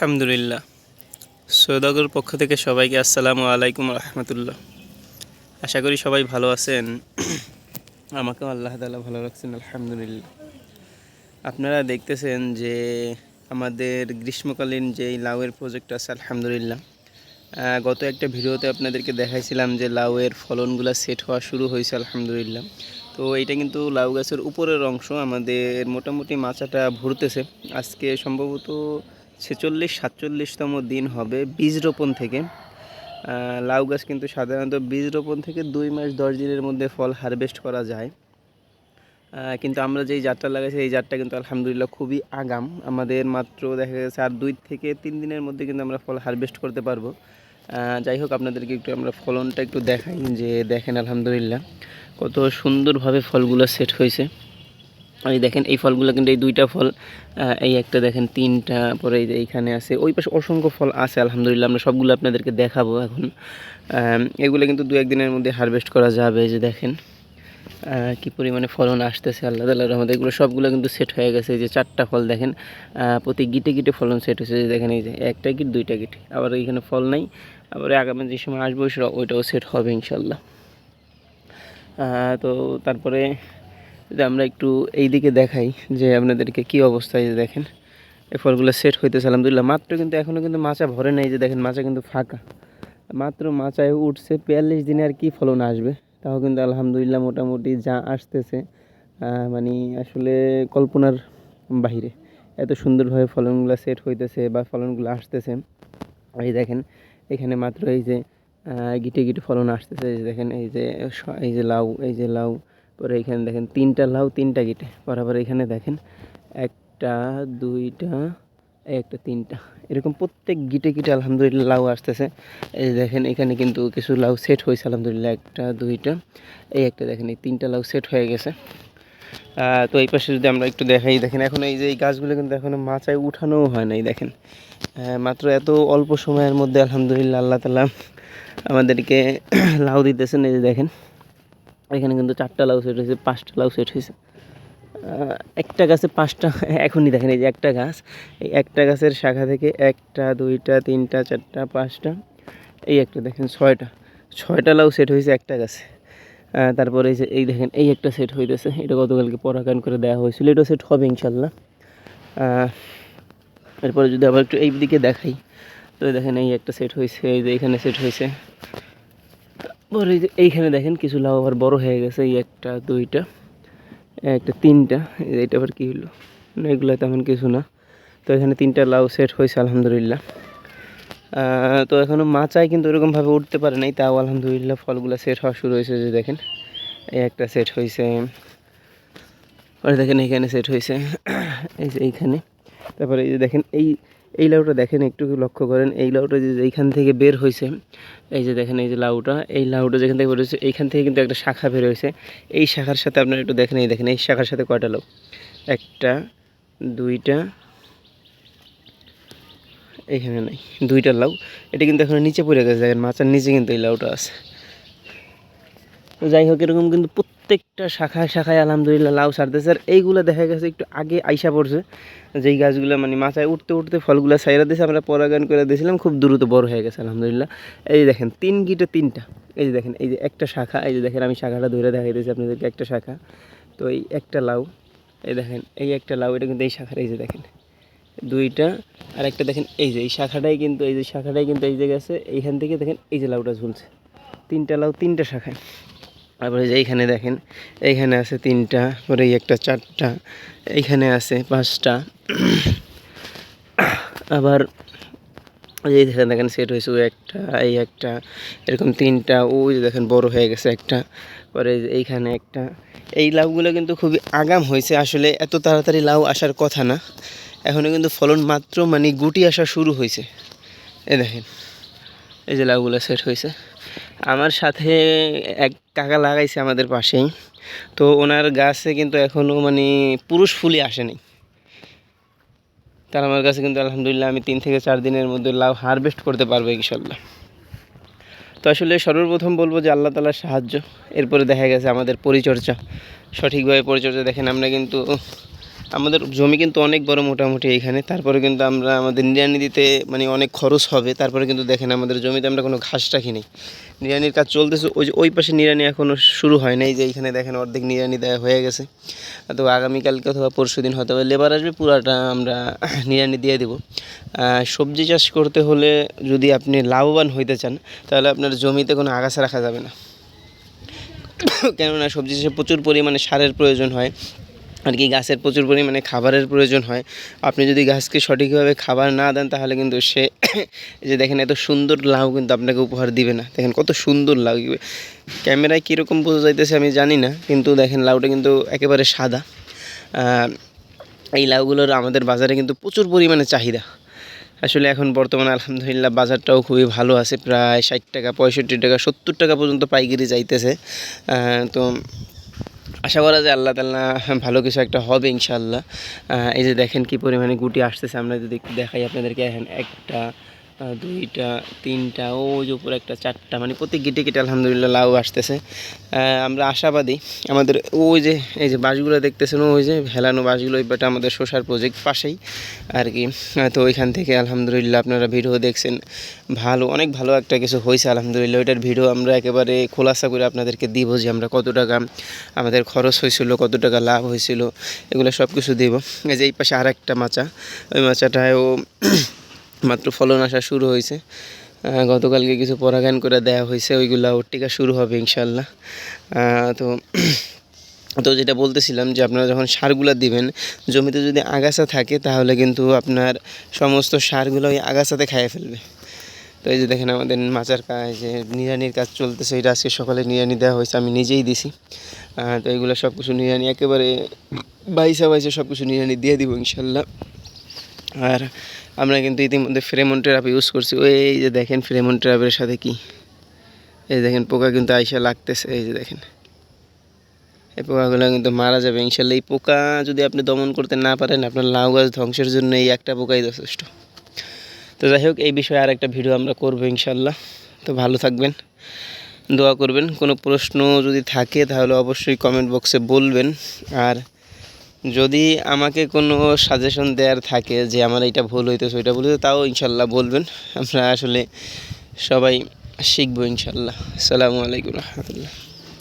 আলহামদুলিল্লাহ। সৌদাগর পক্ষ থেকে সবাইকে আসসালামু আলাইকুম রহমতুল্লাহ। আশা করি সবাই ভালো আছেন। আমাকেও আল্লাহ তালা ভালো রাখছেন, আলহামদুলিল্লাহ। আপনারা দেখতেছেন যে আমাদের গ্রীষ্মকালীন যে লাউয়ের প্রজেক্ট আছে, আলহামদুলিল্লাহ। গত একটা ভিডিওতে আপনাদেরকে দেখাইছিলাম যে লাউয়ের ফলনগুলো সেট হওয়া শুরু হয়েছে, আলহামদুলিল্লাহ। তো এইটা কিন্তু লাউ গাছের উপরের অংশ, আমাদের মোটামুটি মাচাটা ভরতেছে। আজকে সম্ভবত ছেচল্লিশ, সাতচল্লিশতম দিন হবে বীজ রোপণ থেকে। লাউ গাছ কিন্তু সাধারণত বীজ রোপণ থেকে দুই মাস, দশ দিনের মধ্যে ফল হারভেস্ট করা যায়। কিন্তু আমরা যেই জাতটা লাগাইছি, এই জাতটা কিন্তু আলহামদুলিল্লাহ খুবই আগাম। আমাদের মাত্র দেখা গেছে আর দুই থেকে তিন দিনের মধ্যে কিন্তু আমরা ফল হারভেস্ট করতে পারব। যাই হোক, আপনাদেরকে একটু আমরা ফলনটা একটু দেখাই যে দেখেন আলহামদুলিল্লাহ কত সুন্দরভাবে ফলগুলো সেট হয়েছে। এই দেখেন, এই ফলগুলো কিন্তু এই দুইটা ফল এই একটা দেখেন তিনটা, পরে এইখানে আছে। ওই পাশে অসংখ্য ফল আছে, আলহামদুলিল্লাহ। আমরা সবগুলো আপনাদেরকে দেখাবো এখন। এগুলো কিন্তু দু একদিনের মধ্যে হারভেস্ট করা যাবে যে দেখেন। কি পরিমাণে ফলন আসতেছে, আল্লাহ তাল্লাহ রহমতে। এগুলো সবগুলো কিন্তু সেট হয়ে গেছে যে চারটা ফল দেখেন। প্রতি গিটে গিটে ফলন সেট হয়েছে যে দেখেন, এই যে একটা গিট, দুইটা গিট। আবার এইখানে ফল নাই, আবার আগামী যে সময় আসব ওইটাও সেট হবে ইনশাল্লাহ তো তারপরে যদি আমরা একটু এই দিকে দেখাই যে আপনাদেরকে কি অবস্থায় দেখেন, এই ফলগুলো সেট হইতেছে, আলহামদুলিল্লাহ। মাত্র কিন্তু এখনও কিন্তু মাচা ভরে নেই যে দেখেন, মাচা কিন্তু ফাঁকা। মাত্র মাচায় উঠছে বিয়াল্লিশ দিনে আর কি ফলন আসবে। তাও কিন্তু আলহামদুলিল্লাহ মোটামুটি যা আসতেছে মানে আসলে কল্পনার বাহিরে। এত সুন্দরভাবে ফলনগুলো সেট হইতেছে বা ফলনগুলো আসতেছে। এই দেখেন, এখানে মাত্র এই যে গিটে গিটে ফলন আসতেছে, এই যে দেখেন, এই যে এই যে লাউ, এই যে লাউ। পরে এখানে দেখেন তিনটা লাউ, তিনটা গিটে। বরাবর এখানে দেখেন একটা, দুইটা, একটা, তিনটা। এরকম প্রত্যেক গিটে গিটে আলহামদুলিল্লাহ লাউ আসতেছে। এই দেখেন এখানে কিন্তু কিছু লাউ সেট হয়েছে আলহামদুলিল্লাহ, একটা, দুইটা। এই একটা দেখেন, এই তিনটা লাউ সেট হয়ে গেছে। তো এই পাশে যদি আমরা একটু দেখাই, দেখেন এখন এই যে এই গাছগুলো কিন্তু এখনও মাচায় উঠানোও হয় নাই, দেখেন। মাত্র এত অল্প সময়ের মধ্যে আলহামদুলিল্লাহ আল্লাহ তালা আমাদেরকে লাউ দিতেছেন, এই যে দেখেন। এখানে কিন্তু চারটা লাউ সেট হয়েছে, পাঁচটা লাউ সেট হয়েছে। একটা গাছে পাঁচটা, এখনই দেখেন এই যে একটা গাছ, এই একটা গাছের শাখা থেকে একটা, দুইটা, তিনটা, চারটা, পাঁচটা, এই একটা দেখেন ছয়টা ছয়টা লাউ সেট হয়েছে একটা গাছে। তারপরে এই যে, এই দেখেন, এই একটা সেট হইতেছে, এটা গতকালকে পরাগান করে দেওয়া হয়েছিল এটাও সেট হবে ইনশাল্লাহ এরপরে যদি আবার একটু এই দিকে দেখাই, তো দেখেন এই একটা সেট হয়েছে, এই যে এখানে সেট হয়েছে। যে এইখানে দেখেন কিছু লাউ আবার বড় হয়ে গেছে, এই একটা, দুইটা একটা, তিনটা, এই যে এটা আবার কী হলো? এগুলো তেমন কিছু না। তো এখানে তিনটা লাউ সেট হয়েছে, আলহামদুলিল্লাহ। তো এখনও মাচায় কিন্তু ওরকমভাবে উঠতে পারে নাই, তাও আলহামদুলিল্লাহ ফলগুলো সেট হওয়া শুরু হয়েছে, যে দেখেন, এই একটা সেট হয়েছে। আর দেখেন, এইখানে সেট হয়েছে। এই যে এইখানে। তারপরে এই যে দেখেন, এই এই লাউটা দেখেন, একটু লক্ষ্য করেন, এই লাউটা যে এইখান থেকে বের হয়েছে, এই যে দেখেন, এই যে লাউটা, এই লাউটা যেখান থেকে বের হয়েছে, এইখান থেকে কিন্তু একটা শাখা বের হয়েছে। এই শাখার সাথে আপনারা একটু দেখেন, এই দেখেন, এই শাখার সাথে কয়টা লাউ? একটা, দুইটা এইখানে নাই, দুইটা লাউ। এটা কিন্তু এখন নিচে পড়ে গেছে, দেখেন মাচার নিচে কিন্তু এই লাউটা আছে। তো যাই হোক, এরকম কিন্তু প্রত্যেকটা শাখায় শাখায় আলহামদুলিল্লাহ লাউ ছাড়তেছে আর এইগুলো দেখা গেছে একটু আগে আইসা পড়ছে, যেই গাছগুলো মানে মাথায় উঠতে উঠতে ফলগুলো সাইরা দিয়েছে আমরা পরাগান করে দিয়েছিলাম খুব দ্রুত বড় হয়ে গেছে, আলহামদুলিল্লাহ। এই যে দেখেন, তিন গিটে তিনটা, এই যে দেখেন, এই যে একটা শাখা, এই যে দেখেন, আমি শাখাটা ধরে দেখাই দিয়েছি আপনাদেরকে, একটা শাখা, তো এই একটা লাউ, এই দেখেন, এই একটা লাউ, এটা কিন্তু এই শাখাটা এই যে দেখেন, দুইটা, আর একটা দেখেন, এই যে, এই শাখাটাই কিন্তু, এই যে শাখাটাই কিন্তু এই যে গেছে এইখান থেকে দেখেন, এই যে লাউটা ঝুলছে, তিনটা লাউ, তিনটা শাখায়। তারপরে যে এইখানে দেখেন, এইখানে আছে তিনটা, পরে একটা চারটা, এইখানে আছে পাঁচটা। আবার এই দেখেন দেখেন সেট হয়েছে ওই একটা, এই একটা, এরকম তিনটা ওই দেখেন বড় হয়ে গেছে একটা, পরে এইখানে একটা। এই লাউগুলো কিন্তু খুবই আগাম হয়েছে, আসলে এত তাড়াতাড়ি লাউ আসার কথা না। এখনও কিন্তু ফলন মাত্র মানে গুটি আসা শুরু হয়েছে। এই দেখেন, এই যে লাউগুলো সেট হয়েছে। আমার সাথে এক কাকা লাগাইছে আমাদের পাশেই। তো ওনার গাছে কিন্তু এখনও মানে পুরুষ ফুলই আসেনি। তার আমার কাছে কিন্তু আলহামদুলিল্লাহ আমি তিন থেকে চার দিনের মধ্যে লাভ হারভেস্ট করতে পারব ইনশাল্লাহ। তো আসলে সর্বপ্রথম বলব যে আল্লাহ তালার সাহায্য। এরপরে দেখা গেছে আমাদের পরিচর্যা। সঠিকভাবে পরিচর্যা দেখেন, আমরা কিন্তু আমাদের জমি কিন্তু অনেক বড় মোটামুটি এখানে। তারপরে কিন্তু আমরা আমাদের নিড়ানি দিতে মানে অনেক খরচ হবে। তারপরে কিন্তু দেখেন আমাদের জমিতে আমরা কোনো ঘাস রাখিনি নিড়ানির কাজ চলতেছে। ওই যে ওই পাশে নিড়ানি এখনও শুরু হয় নাই যে এইখানে দেখেন অর্ধেক নিড়ানি দেওয়া হয়ে গেছে। তো আগামীকালকে অথবা পরশু দিন হয়তো লেবার আসবে, পুরাটা আমরা নিড়ানি দিয়ে দেবো। সবজি চাষ করতে হলে যদি আপনি লাভবান হইতে চান, তাহলে আপনার জমিতে কোনো আগাছা রাখা যাবে না। কেননা সবজি চাষে প্রচুর পরিমাণে সারের প্রয়োজন হয়। আর কি গাছের প্রচুর পরিমাণে খাবারের প্রয়োজন হয়। আপনি যদি গাছকে সঠিকভাবে খাবার না দেন, তাহলে কিন্তু সে যে দেখেন, এত সুন্দর লাউ কিন্তু আপনাকে উপহার দিবে না। দেখেন কত সুন্দর লাউ ক্যামেরায় কীরকম বোঝা যাইতেছে আমি জানি না, কিন্তু দেখেন লাউটা কিন্তু একেবারে সাদা। এই লাউগুলোর আমাদের বাজারে কিন্তু প্রচুর পরিমাণে চাহিদা। আসলে এখন বর্তমানে আলহামদুলিল্লাহ বাজারটাও খুবই ভালো আছে, প্রায় ষাট টাকা, পঁয়ষট্টি টাকা, সত্তর টাকা পর্যন্ত পাইকারি যাইতেছে। তো আশা করা যায় আল্লাহ তাল্লাহ ভালো কিছু একটা হবে ইনশাল্লাহ এই যে দেখেন কি পরিমাণে গুটি আসতেছে, আমরা যদি দেখাই আপনাদেরকে একটা দুইটা, তিনটা, ও যে উপরে একটা, চারটা মানে প্রতি গেটে গেটে আলহামদুলিল্লাহ, লাউ আসতেছে। আমরা আশাবাদী, আমাদের ওই যে, এই যে বাসগুলো দেখতেছেন ওই যে হেলানো বাসগুলো এবারটা আমাদের শোষার প্রজেক্ট পাশেই, আর কি। তো ওইখান থেকে, আলহামদুলিল্লাহ, আপনারা ভিডিও দেখছেন, ভালো, অনেক ভালো একটা কিছু হয়েছে আলহামদুলিল্লাহ। ওইটার ভিডিও আমরা একেবারে খোলাসা করে আপনাদেরকে দিব যে আমরা কত টাকা, আমাদের খরচ হয়েছিল কত টাকা লাভ হয়েছিল এগুলো সব কিছু দেবো। এই যে এই পাশে আর একটা মাচা, ওই মাচাটায়ও মাত্র ফলন আসা শুরু হয়েছে। গতকালকে কিছু পরাগায়ন করে দেওয়া হয়েছে, ওইগুলা ওর টিকা শুরু হবে ইনশাল্লাহ তো তো যেটা বলতেছিলাম যে আপনারা যখন সারগুলো দিবেন, জমিতে যদি আগাছা থাকে তাহলে কিন্তু আপনার সমস্ত সারগুলো ওই আগাছাতে খাইয়ে ফেলবে। তো এই যে দেখেন আমাদের মাচার কাজ যে নিড়ানির কাজ চলতেছে, এটা আজকে সকালে নিড়ানি দেওয়া হয়েছে, আমি নিজেই দিছি। তো এইগুলো সব কিছু নিড়ানি একেবারে বাইসা বাইসা সব কিছু নিড়ানি দিয়ে দিব ইনশাল্লাহ আর আমরা কিন্তু ইতিমধ্যে ফ্রেমন ট্র্যাপ ইউজ করছি। ওই এই যে দেখেন ফ্রেমন ট্র্যাপের সাথে কি? এই দেখেন, পোকা কিন্তু আইসা লাগতেছে। এই যে দেখেন, এই পোকাগুলো কিন্তু মারা যাবে। ইনশাল্লাহ এই পোকা যদি আপনি দমন করতে না পারেন, আপনার লাউ গাছ ধ্বংসের জন্য এই একটা পোকাই যথেষ্ট। তো যাই হোক, এই বিষয়ে আর একটা ভিডিও আমরা করব ইনশাল্লাহ। তো ভালো থাকবেন, দোয়া করবেন। কোনো প্রশ্ন যদি থাকে, তাহলে অবশ্যই কমেন্ট বক্সে বলবেন। আর যদি আমাকে কোনো সাজেশন দেওয়ার থাকে যে আমার এটা ভুল হইতেছে, ওইটা ভুল তাও ইনশাল্লাহ বলবেন। আমরা আসলে সবাই শিখব ইনশাল্লাহ। আসসালামু আলাইকুম রহমতুল্লাহ।